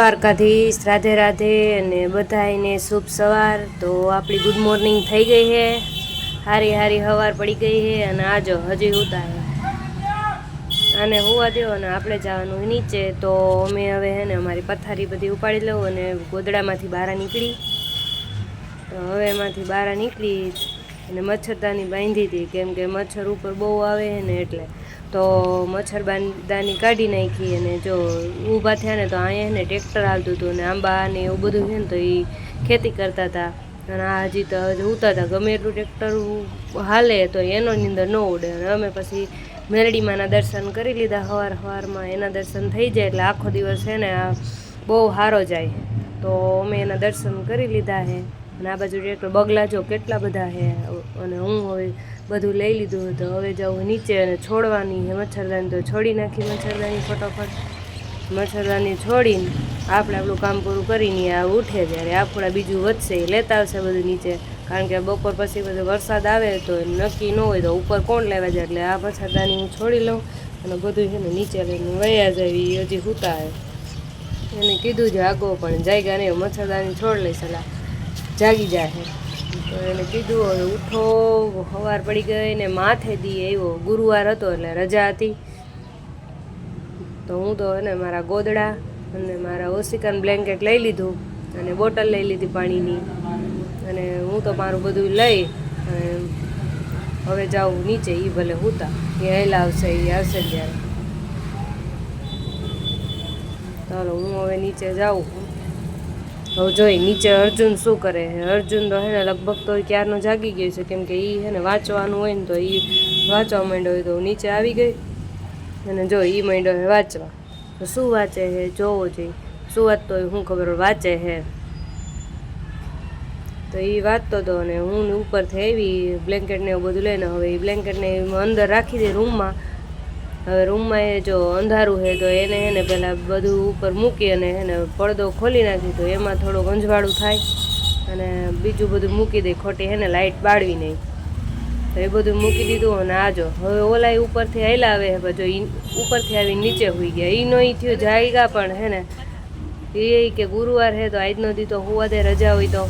દ્વારકાધીશ, રાધે રાધે અને બધાને શુભ સવાર. તો આપણી ગુડ મોર્નિંગ થઈ ગઈ છે હારી હારી હવાર પડી ગઈ છે અને આજો હજી ઉતારે. અને હોવા દો અને આપણે જવાનું નીચે. તો અમે હવે હે ને અમારી પથારી બધી ઉપાડી લઉં અને ગોદડામાંથી બહાર નીકળી. તો હવે એમાંથી બહાર નીકળી અને મચ્છરદાની બાંધી હતી. કેમ કે મચ્છર ઉપર બહુ આવે ને એટલે તો મચ્છરદાની કાઢી નાખી અને જો ઊભા થયા ને તો અહીંયા ને ટ્રેક્ટર હાલતું હતું ને આંબા ને એવું બધું છે ને તો એ ખેતી કરતા હતા. અને આ હજી તો હજી ઉતા હતા. ગમે એટલું ટ્રેક્ટર હાલે તો એનો નીંદર ન ઉડે. અને અમે પછી મેરડીમાંના દર્શન કરી લીધા હવાર સવારમાં એના દર્શન થઈ જાય એટલે આખો દિવસ છે ને આ બહુ સારો જાય. તો અમે એના દર્શન કરી લીધા છે. અને આ બાજુ ટ્રેક્ટર બગલા જો કેટલા બધા છે. અને હું હવે બધું લઈ લીધું હતું હવે જાઉં નીચે અને છોડવાની મચ્છરદાની તો છોડી નાખી મચ્છરદાની ફટોફટ. મચ્છરદાની છોડીને આપણે આપણું કામ પૂરું કરીને આ ઉઠે જ્યારે આપણા બીજું વધશે એ લેતા આવશે બધું નીચે. કારણ કે બપોર પછી બધો વરસાદ આવે તો નક્કી ન હોય તો ઉપર કોણ લેવા જાય? એટલે આ મચ્છરદાની હું છોડી લઉં અને બધું છે ને નીચે લઈને વયા જાય હજી સૂતા એને કીધું છે આગો પણ જાગ્યા નહીં, મચ્છરદાની છોડ લઈ સલાહ જાગી જાય એને કીધું, હવે ઉઠો સવાર પડી ગઈ ને માથે દી આવ્યો. ગુરુવાર હતો એટલે રજા હતી. તો હું તો એને મારા ગોદડા અને મારા ઓસિકન બ્લેન્કેટ લઈ લીધું અને બોટલ લઈ લીધી પાણીની. અને હું તો મારું બધું લઈ અને હવે જાઉં નીચે એ ભલે હુતા. એ હેલા આવશે એ આવશે ત્યારે. ચાલો, હું હવે નીચે જાઉં. હવે જોઈ નીચે અર્જુન શું કરે છે? અર્જુન તો હે ને લગભગ તો ક્યારનો જાગી ગયો છે, કેમ કે એ હે ને વાંચવાનું હોય ને તો એ વાંચવા માંડ્યો હોય તો હું નીચે આવી ગઈ. અને જો એ માંડ્યો છે વાંચવા. તો શું વાંચે છે? જોવો જોઈએ શું વાંચતો હોય શું ખબર? વાંચે છે. તો એ વાંચતો હતો અને હું ઉપરથી આવી બ્લેન્કેટ ને એવું બધું લઈને હવે એ બ્લેન્કેટને અંદર રાખી દે રૂમમાં. હવે રૂમમાં એ જો અંધારું છે તો એને એને પહેલાં બધું ઉપર મૂકી અને એને પડદો ખોલી નાખી તો એમાં થોડું અંજવાળું થાય અને બીજું બધું મૂકી દે. ખોટી એને લાઇટ બાળવી નહીં. તો એ બધું મૂકી દીધું અને આજો હવે ઓલા એ ઉપરથી હેલા આવે હવે જો ઉપરથી આવી નીચે હોઈ ગયા. એ નો થયો જાયગા પણ, હે ને. એ કે ગુરુવાર હે તો આજનો દી તો હુવા દે, રજા હોય તો.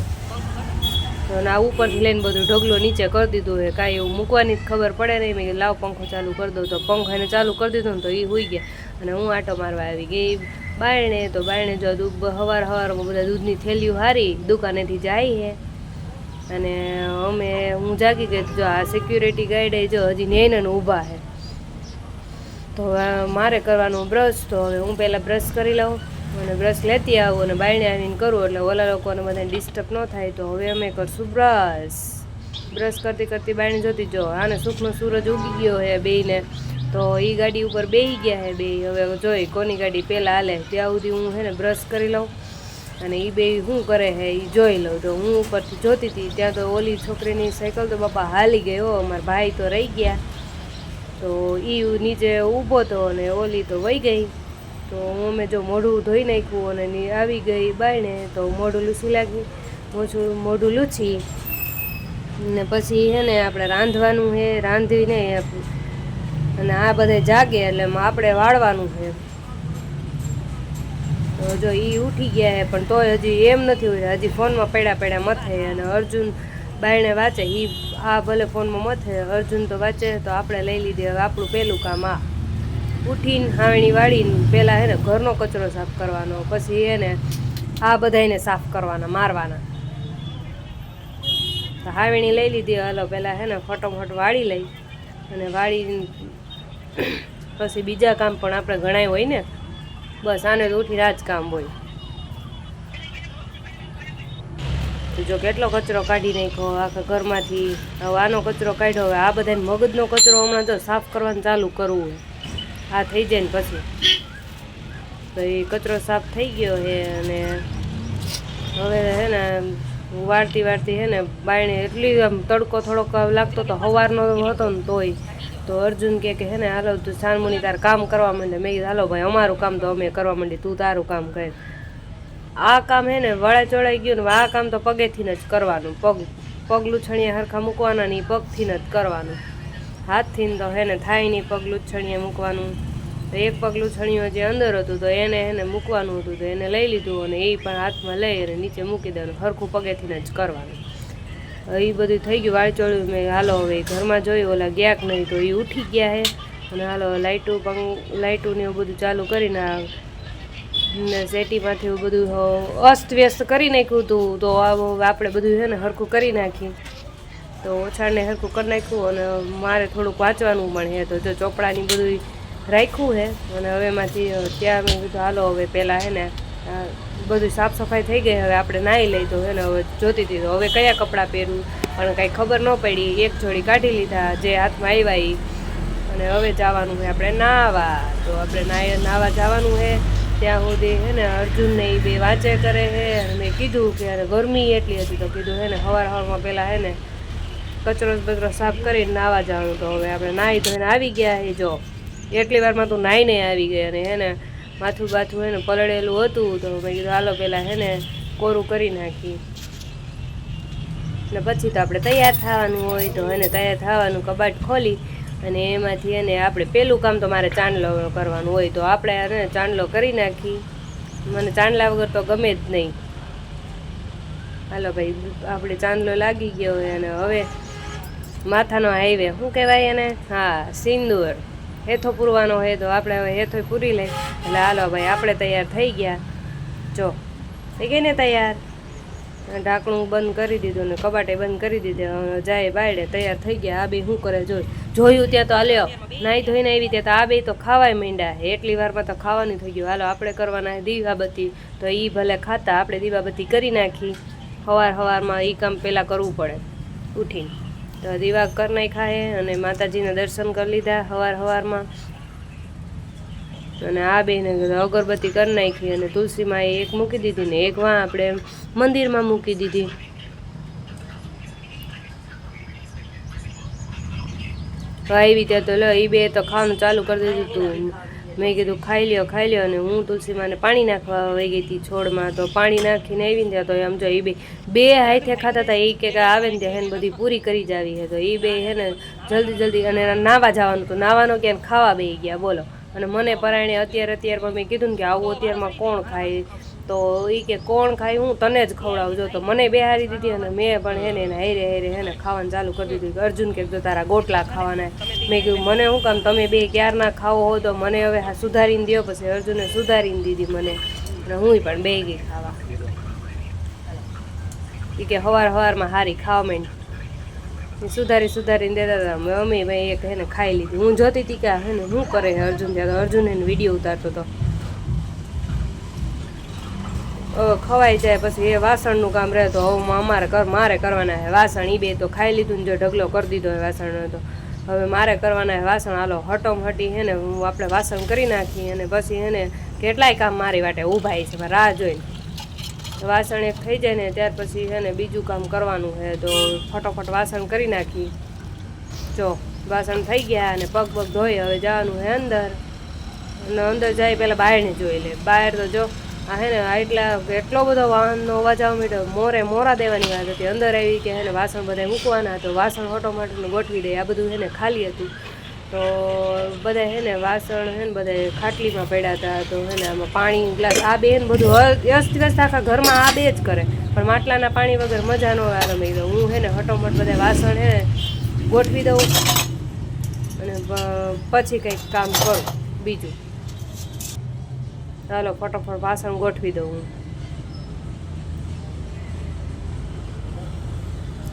અને આ ઉપરથી લઈને બધું ઢગલો નીચે કરી દીધું હોય કાંઈ એવું મૂકવાની જ ખબર પડે નહીં. મેં લાવ પંખો ચાલુ કરી દઉં. તો પંખો એને ચાલુ કરી દીધો ને તો એ હોઈ ગયા. અને હું આટો મારવા આવી ગઈ. બાયણે તો બાયણે જો દૂધ હવાર હવારમાં બધા દૂધની થેલીઓ હારી, દુકાનેથી જાય હે. અને અમે, હું જાગી ગઈ જો આ સિક્યુરિટી ગાર્ડે જો હજી નેન ઊભા છે તો મારે કરવાનું બ્રશ તો હવે હું પહેલાં બ્રશ કરી લઉં. અને બ્રશ લેતી આવું અને બાયણે આવીને કરું એટલે ઓલા લોકોને બધાને ડિસ્ટર્બ ન થાય તો હવે અમે કરશું બ્રશ બ્રશ કરતી કરતી બાયણે જોતી, જો આને સુખનો સૂરજ ઉગી ગયો હે બેયને, તો એ ગાડી ઉપર બેહી ગયા હે બે હવે જોઈ કોની ગાડી પહેલાં હાલે. ત્યાં સુધી હું હે ને બ્રશ કરી લઉં અને એ બે શું કરે છે એ જોઈ લઉં. તો હું ઉપરથી જોતી હતી, ત્યાં તો ઓલી છોકરીની સાયકલ તો બાપા હાલી ગઈ હો, અમારા ભાઈ તો રહી ગયા. તો એ નીચે ઊભો હતો અને ઓલી તો વહી ગઈ. તો અમે જો મોઢું ધોઈ નાખ્યું અને આવી ગઈ બાયણે તો મોઢું લૂછી લાગ્યું મોછું મોઢું લૂછી. ને પછી હે ને આપણે રાંધવાનું છે રાંધીને અને આ બધે જાગે એટલે આપણે વાળવાનું છે તો જો એ ઉઠી ગયા છે પણ તોય હજી એમ નથી હોય. હજી ફોનમાં પડ્યા પડ્યા મથે અને અર્જુન બાયણે વાંચે. એ આ ભલે ફોનમાં મથે, અર્જુન તો વાંચે, તો આપણે લઈ લીધી. હવે આપણું પહેલું કામ આ. ઉઠીને હાવણી વાળીને પહેલાં હે ને ઘરનો કચરો સાફ કરવાનો, પછી એને આ બધાને સાફ કરવાના, મારવાના. તો હાવણી લઈ લીધી, હાલો પહેલાં હે ને ફટોફટ વાળી લઈ અને વાળી પછી બીજા કામ પણ આપણે ગણાય હોય ને, બસ આને તો ઉઠી રાજ કામ હોય. તો જો કેટલો કચરો કાઢી નાખ્યો, આખા ઘરમાંથી હવે આનો કચરો કાઢ્યો, હવે આ બધાને મગજનો કચરો હમણાં તો સાફ કરવાનું ચાલુ કરવું આ થઈ જાય ને પછી. તો એ કચરો સાફ થઈ ગયો છે અને હવે હે ને વાળતી વાળતી હે ને બાયણે એટલી આમ તડકો થોડોક લાગતો તો સવારનો હતો ને તોય. તો અર્જુન કે હે ને, હાલો, તું સાનમુની તાર કામ કરવા માંડે. મેં કીધું, હાલો ભાઈ, અમારું કામ તો અમે કરવા માંડી તું તારું કામ કર. આ કામ હે ને વળે ચોળાઈ ગયું ને આ કામ તો પગેથી જ કરવાનું. પગ પગલું લૂછણીએ હરખા મૂકવાના નહીં પગથી જ કરવાનું. હાથથી તો હે ને થાય નહીં પગલું લૂછણીએ મૂકવાનું. તો એક પગલું છણીઓ જે અંદર હતું તો એને એને મૂકવાનું હતું તો એને લઈ લીધું અને એ પણ હાથમાં લઈ અને નીચે મૂકી દેવાનું, હરખું પગેથીને જ કરવાનું. એ બધું થઈ ગયું, વાળ ચોળ્યું, મેં હાલો, હવે ઘરમાં જોયું, ઓલા ગયા નહીં તો એ ઉઠી ગયા હે. અને હાલો લાઇટું પણ લાઇટું ને એવું બધું ચાલુ કરીને ને સેટીમાંથી એવું બધું અસ્ત વ્યસ્ત કરી નાખ્યું હતું તો આપણે બધું છે ને હરખું કરી નાખી તો ઓછાને હરખું કરી નાખ્યું અને મારે થોડુંક વાંચવાનું પણ હે તો જો ચોપડાની બધું રાખ્યું હે અને હવે એમાંથી ત્યાં મેં કીધું, હાલો, હવે પહેલાં હે ને બધું સાફ સફાઈ થઈ ગઈ, હવે આપણે નાહી લઈ. તો હે ને, હવે જોતી હતી, તો હવે કયા કપડાં પહેરવું? પણ કાંઈ ખબર ન પડી. એક જોડી કાઢી લીધા, જે હાથમાં આવ્યા એ અને હવે જવાનું છે આપણે નાહવા. તો આપણે નાહી, નાહવા જવાનું છે. ત્યાં સુધી હે ને, અર્જુનને એ બે વાંચે કરે છે. મેં કીધું કે, અરે ગરમી એટલી હતી. તો કીધું, હે ને સવાર સવારમાં પહેલાં હે ને કચરો બચરો સાફ કરીને નાવા જવાનું તો હવે આપણે નાહી ધોઈને આવી ગયા છે જો. એટલી વારમાં તું નાહીને આવી ગઈ અને હેને માથું બાથું હેને પલળેલું હતું તો મેં કીધું હાલો પહેલાં હેને કોરું કરી નાખી. ને પછી તો આપણે તૈયાર થવાનું હોય તો એને તૈયાર થવાનું કબાટ ખોલી અને એમાંથી એને આપણે પેલું કામ તો મારે ચાંદલો કરવાનું હોય તો આપણે એને ચાંદલો કરી નાખી. મને ચાંદલા વગર તો ગમે જ નહીં. હાલો ભાઈ, આપણે ચાંદલો લાગી ગયો હોય અને હવે માથાનો હાઈવે. શું કહેવાય એને? હા, સિંદૂર. હેથો પૂરવાનો હોય તો આપણે હવે હેથો પૂરી લઈ એટલે હાલો ભાઈ, આપણે તૈયાર થઈ ગયા. જો, થઈ ગઈ ને તૈયાર? ઢાંકણું બંધ કરી દીધું ને કબાટે બંધ કરી દીધું. જાય બાયડે, તૈયાર થઈ ગયા. આ બે શું કરે જોઈ? જોયું ત્યાં તો હાલ્યો. નાહી ધોઈને આવી ત્યાં તો આ બે તો ખાવાય માંડ્યા એટલી વારમાં તો ખાવાનું થઈ ગયું. હાલો, આપણે કરવાના દીવાબત્તી. તો એ ભલે ખાતા, આપણે દીવાબત્તી કરી નાખી. સવાર સવારમાં એ કામ પહેલાં કરવું પડે. ઉઠીને. તો દીવા કરી નાખ્યા છે અને માતાજીના દર્શન કરી લીધા હવાર સવારમાં અને આ બેને અગરબત્તી કરી નાખી અને તુલસીમાં એક મૂકી દીધી ને એક વાં આપણે મંદિરમાં મૂકી દીધી. તો આવી ત્યાં તો લો એ બે તો ખાવાનું ચાલુ કરી દીધું તું. મેં કીધું, ખાઈ લ્યો ખાઈ લ્યો. અને હું તુલસીમાંને પાણી નાખવા વહી ગઈ હતી છોડમાં. તો પાણી નાખીને આવી ને ત્યાં તો એમ જો એ બે બે હાથે ખાતા હતા એ કે આવે ને ત્યાં હેને બધી પૂરી કરી જ આવી છે તો એ બે હે ને જલ્દી જલ્દી, અને નાવા જવાનું તો નાવાનો ક્યાં ખાવા બે ગયા, બોલો. અને મને પરાયણે અત્યારે અત્યારમાં મેં કીધું ને કે આવું અત્યારમાં કોણ ખાય? તો એ કે કોણ ખાય, હું તને જ ખવડાવજો તો મને બેહારી દીધી અને મેં પણ હેને એને હેરે હેરે હેને ખાવાનું ચાલુ કરી દીધું. કે અર્જુન કે જો તારા ગોટલા ખાવાના મેં કહ્યું મને શું કામ, તમે બે ક્યારના ખાવો હો તો મને હવે હા સુધારીને દો પછી અર્જુને સુધારીને દીધી મને. અને હું પણ બે ગઈ ખાવા. એ કે હવાર હવારમાં હારી ખાવા માંડી. સુધારી સુધારીને દેતા હતા અમે ભાઈ એક હેને ખાઈ લીધી. હું જોતી હતી કે હે ને શું કરે અર્જુન? ત્યાં અર્જુન એને વીડિયો ઉતારતો હતો ખવાઈ જાય પછી એ વાસણનું કામ રહે તો હવે અમારે કર, મારે કરવાના હે વાસણ એ બે તો ખાઈ લીધું ને જો ઢગલો કરી દીધો હોય વાસણનો તો. હવે મારે કરવાના હે વાસણ, હાલો હટમ હટી હે ને હું આપણે વાસણ કરી નાખી અને પછી એને કેટલાય કામ મારી વાટે ઊભા છે રાહ જોઈને. વાસણ એક થઈ જાય ને ત્યાર પછી છે ને બીજું કામ કરવાનું છે તો ફટોફટ વાસણ કરી નાખી જો, વાસણ થઈ ગયા અને પગ પગ ધોઈ હવે જવાનું છે અંદર. અને અંદર જાય પહેલાં બહારને જોઈ લે. બહાર તો જો આ હે ને એટલા, એટલો બધો વાહનનો અવાજ આવવા માંડ્યો મોરે મોરા દેવાની વાત હતી. અંદર આવી કે હે ને વાસણ બધા મૂકવાના, તો વાસણ ઓટોમેટિકનું ગોઠવી દે. આ બધું હે ને ખાલી હતું. તો બધા હે ને વાસણ હે ને બધા ખાટલીમાં પડ્યા હતા. તો હે ને આમાં પાણી, ગ્લાસ, આ બે ને બધું અસ્ત વ્યસ્ત આખા ઘરમાં આ બે જ કરે. પણ માટલાના પાણી વગર મજા ન આવે મેં હું હે ને હટોમટ બધા વાસણ હે ગોઠવી દઉં. અને પછી કંઈક કામ કરું, બીજું. ચાલો ફટોફટ વાસણ ગોઠવી દઉં હું.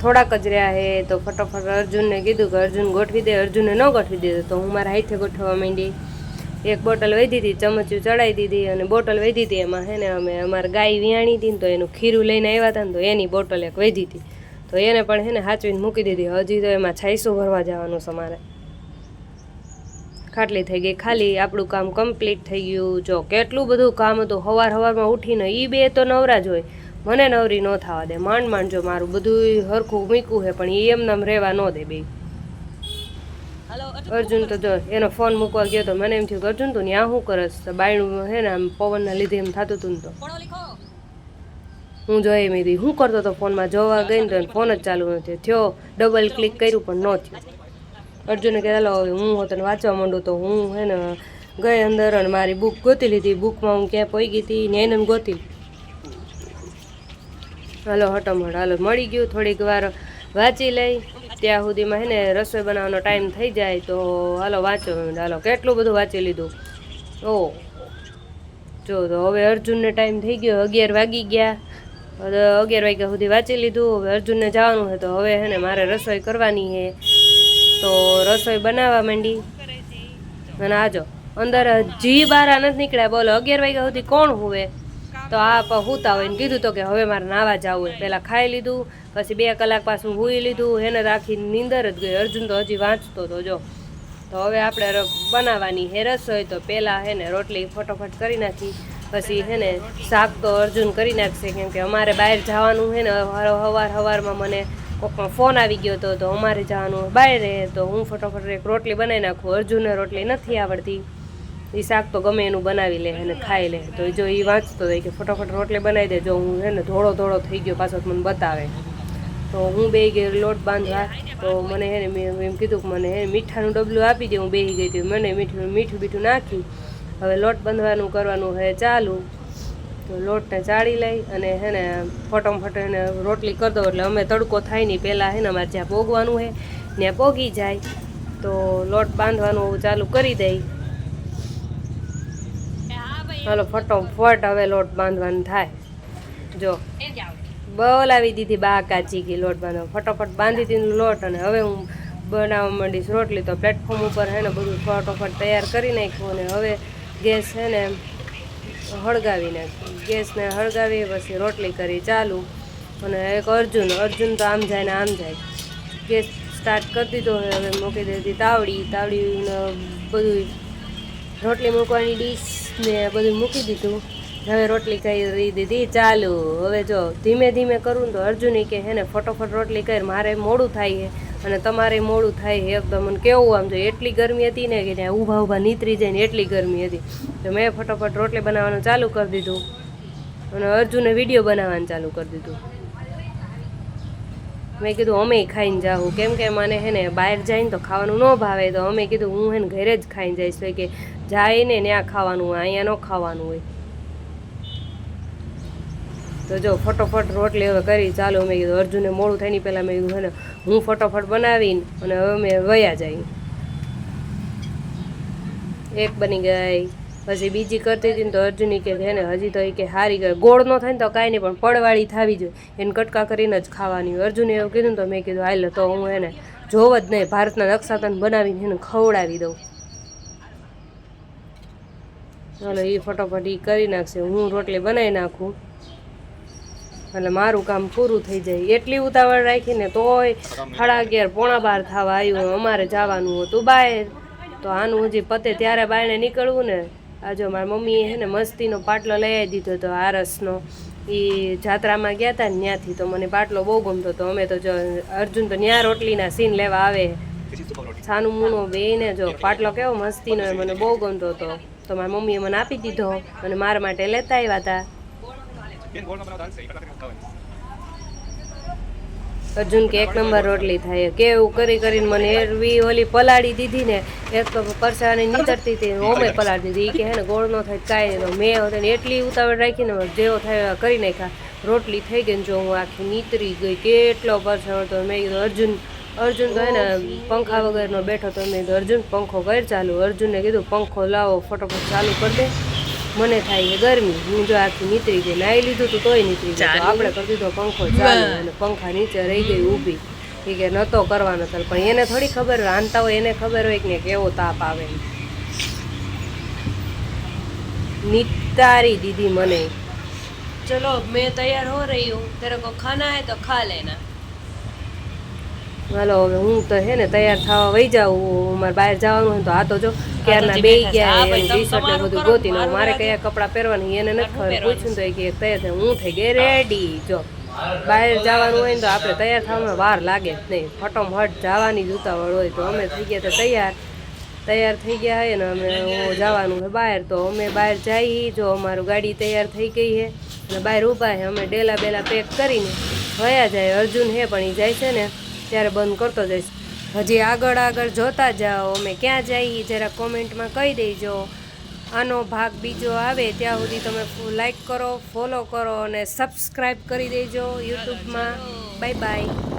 થોડાક જ રહ્યા હે, તો ફટોફટ અર્જુનને કીધું કે અર્જુન ગોઠવી દે અર્જુનને ન ગોઠવી દીધો તો હું મારા હાથે ગોઠવવા માંડી. એક બોટલ વધી હતી ચમચું ચડાવી દીધી અને બોટલ વધી હતી એમાં હે ને, અમે અમારે ગાય વિયાણી હતી ને તો એનું ખીરું લઈને આવ્યા હતા ને તો એની બોટલ એક વધી હતી તો એને પણ હે ને, હાચવીને મૂકી દીધી. હજી તો એમાં છાઈસું ભરવા જવાનું છે અમારે ખાટલી થઈ ગઈ. ખાલી આપણું કામ કમ્પ્લીટ થઈ ગયું. જો કેટલું બધું કામ હતું. સવાર સવારમાં ઉઠીને એ બે તો નવરા જ હોય. મને નવરી ન થવા દે. માંડ માંડ જો મારું બધું હરખું મૂક્યું છે પણ એ એમને રહેવા ન દે બે અર્જુન તો જો એનો ફોન મૂકવા ગયો તો મને એમ થયું અર્જુન તું ત્યાં શું કરસ? બાયણું હે ને આમ પવનના લીધે એમ થતું હતું ને તો. હું જોઈ મેં શું કરતો હતો ફોનમાં જોવા ગઈ ને તો ફોન જ ચાલુ નથી થયો. ડબલ ક્લિક કર્યું પણ ન થયું. અર્જુને કહેલો હું તને વાંચવા માંડું તો હું હે ને ગઈ અંદર અને મારી બુક ગોતી લીધી. બુકમાં હું ક્યાં પહોંચી ગઈ હતી ને ગોતી. હાલો હટમટ હાલો, મળી ગયું. થોડીક વાર વાંચી લઈ. ત્યાં સુધીમાં હે ને રસોઈ બનાવવાનો ટાઈમ થઈ જાય તો હાલો, વાંચો. હાલો, કેટલું બધું વાંચી લીધું? ઓ, જો, તો હવે અર્જુનને ટાઈમ થઈ ગયો. અગિયાર વાગી ગયા. અગિયાર વાગ્યા સુધી વાંચી લીધું. હવે અર્જુનને જવાનું છે તો હવે હે ને મારે રસોઈ કરવાની છે. તો રસોઈ બનાવવા માંડી. અને આજો અંદર જી બારા નથી નીકળ્યા. બોલો, અગિયાર વાગ્યા સુધી કોણ હોવે? તો આ હુતા હોય ને કીધું તો કે હવે મારે નાવા જવું પહેલાં ખાઈ લીધું, પછી બે કલાક પાછું હુઈ લીધું એને રાખી નીંદર જ ગઈ. અર્જુન તો હજી વાંચતો તો જો. તો હવે આપણે બનાવવાની હે રસોઈ, તો પહેલાં હે ને રોટલી ફટોફટ કરી નાખી. પછી હે ને શાક તો અર્જુન કરી નાખશે, કેમ કે અમારે બહાર જવાનું હે ને હવાર હવારમાં મને કોકનો ફોન આવી ગયો હતો તો અમારે જવાનું બહાર રહે તો હું ફટોફટ એક રોટલી બનાવી નાખું. અર્જુનને રોટલી નથી આવડતી. એ શાક તો ગમે એનું બનાવી લે અને ખાઈ લે. તો જો એ વાંચતો હોય કે ફટોફટ રોટલી બનાવી દે જો હું હે ને ધોળો ધોળો થઈ ગયો પાછો મને બતાવે. તો હું બે ગઈ લોટ બાંધવા, તો મને હે ને મેં એમ કીધું કે મને હે મીઠાનું ડબલું આપી દે, હું બેસી ગઈ હતી. મને મીઠું મીઠું બીઠું નાખી. હવે લોટ બાંધવાનું કરવાનું હે ચાલુ. તો લોટને ચાળી લઈ અને હે ને ફટોમફટ એને રોટલી કરી દો એટલે અમે તડકો થાય નહીં. પહેલાં હે ને અમારે જ્યાં પોગવાનું હે ત્યાં પોગી જાય. તો લોટ બાંધવાનું ચાલુ કરી દઈ. હાલો ફટોફટ હવે લોટ બાંધવાનું થાય. જો. બોલાવી દીધી બા કાચી ગઈ લોટ બાંધવા. ફટોફટ બાંધી દીધું લોટ અને હવે હું બનાવવા માંડીશ રોટલી. તો પ્લેટફોર્મ ઉપર હે ને બધું ફટોફટ તૈયાર કરી નાખ્યું અને હવે ગેસ છે ને હળગાવી નાખી. ગેસને હળગાવી, પછી રોટલી કરી ચાલુ. અને એક અર્જુન અર્જુન તો આમ જાય ને આમ જાય. ગેસ સ્ટાર્ટ કરી દીધો, હવે મૂકી દીધી તાવડી. તાવડીને બધું રોટલી મૂકવાની ડીશ ને બધું મૂકી દીધું. હવે રોટલી કરી દીધી ચાલુ. હવે જો ધીમે ધીમે કરું તો અર્જુન કે હે ને, ફટોફટ રોટલી કર, મારે મોડું થાય છે અને તમારે મોડું થાય એકદમ. મને કેવું આમ જો એટલી ગરમી હતી ને કે ત્યાં ઊભા ઊભા નીતરી જાય ને એટલી ગરમી હતી. તો મેં ફટોફટ રોટલી બનાવવાનું ચાલુ કરી દીધું. અને અર્જુને વીડિયો બનાવવાનું ચાલુ કરી દીધું. મેં કીધું, અમે ખાઈને જાઉં કેમ કે મને હે ને બહાર જઈને તો ખાવાનું ન ભાવે, તો અમે કીધું, હું હે ને ઘરે જ ખાઈને જઈશ. કે, જાય ને ત્યાં ખાવાનું હોય, અહીંયા ન ખાવાનું હોય. તો જો, ફટોફટ રોટલી હવે કરી, ચાલો. મેં કીધું, અર્જુને મોડું થાય ને પહેલાં મેં કીધું હે ને હું ફટોફટ બનાવીને અને હવે અમે વયા જઈ એક બની ગઈ. પછી બીજી કરતી હતી ને તો અર્જુની કે હે ને હજી તો એ કે હારી ગઈ. ગોળ ન થાય ને તો કાંઈ નહીં, પણ પડવાળી થાવી જોઈએ. એને કટકા કરીને જ ખાવાની અર્જુને એવું કીધું ને તો મેં કીધું હાલ તો હું એને જોવ જ નહીં, ભારતના નકશાતન બનાવીને એને ખવડાવી દઉં. ચાલો એ ફટોફટ એ કરી નાખશે. હું રોટલી બનાવી નાખું. એટલે મારું કામ પૂરું થઈ જાય. એટલી ઉતાવળ રાખીને તોય સાડા અગિયાર પોણા બાર થવા આવ્યું અમારે જવાનું હતું બહાર. તો આનું હજી પતે ત્યારે બાયણે નીકળવું ને. આ જો મારી મમ્મીએ હે ને મસ્તીનો પાટલો લઈ આવી દીધો હતો, આરસનો. એ જાત્રામાં ગયા હતા ને ત્યાંથી તો મને પાટલો બહુ ગમતો હતો. અમે તો જો અર્જુન તો ન્યા રોટલીના સીન લેવા આવે. છાનું મૂનો બેને જો પાટલો કેવો મસ્તીનો મને બહુ ગમતો હતો. તો મારી મમ્મીએ મને આપી દીધો અને મારા માટે લેતા આવ્યા હતા અર્જુન કે એક નંબર રોટલી થાય. કેવું કરી કરીને મને એરવી ઓલી પલાળી દીધી ને એક પરસાની નીતરતી હતી ઓમે પલાળી દીધી. કે હે ને ગોળ નો થાય કાંઈ નહીં મેં હોતે ને એટલી ઉતાવળ રાખીને જેવો થાય એવા કરી નાખ્યા. રોટલી થઈ ગઈ ને જો હું આખી નીતરી ગઈ. કેટલો પરસાણ તો મેં કીધું અર્જુન અર્જુન તો ને પંખા વગરનો બેઠો તો મેં કીધું અર્જુન પંખો કર ચાલુ. અર્જુનને કીધું પંખો લાવો ફટોફટ ચાલુ કરી દે. મને થાય છે ગરમી. હું જો આખી નીતરી ગઈ નાઈ લીધું તું તોય નીતરી ગયું આપણે કરી દીધો પંખો ચાલુ અને પંખા નીચે રહી ગઈ ઊભી. એ કે નતો કરવાનો ચાલ પણ એને થોડી ખબર રાંધતા હોય એને ખબર હોય કે કેવો તાપ આવે. નિતારી દીધી મને. ચલો મેં તૈયાર હો રહી હું. તેરે કો ખાના હે તો ખા લેના. હાલો હવે હું તો હે ને તૈયાર થવા વહી જાઉં. મારે બહાર જવાનું હોય તો આ તો જો ક્યારના બે ગયા ટી શર્ટ ને બધું ગોતીને મારે કયા કપડાં પહેરવાની એને નથી ખબર. પૂછ્યું તો કે તૈયાર થાય હું થઈ ગઈ રેડી જો બહાર જવાનું હોય ને તો આપણે તૈયાર થવામાં વાર લાગે જ નહીં. ફટોફટ જવાની જ ઉતાવળ હોય. તો અમે થઈ ગયા તો તૈયાર. તૈયાર થઈ ગયા હોય ને અમે જવાનું છે બહાર. તો અમે બહાર જઈ જો અમારું ગાડી તૈયાર થઈ ગઈ છે અને બહાર ઊભા છે અમે ડેલા બેલા પેક કરીને વયા જાય. અર્જુન હે પણ એ જાય છે ને ત્યારે બંધ કરતો જઈશ હજી આગળ આગળ જોતા જાઓ. અમે ક્યાં જઈએ? જરા કોમેન્ટમાં કહી દેજો. આનો ભાગ બીજો આવે ત્યાં સુધી તમે લાઈક કરો, ફોલો કરો અને સબસ્ક્રાઈબ કરી દેજો યુટ્યુબમાં. Bye bye.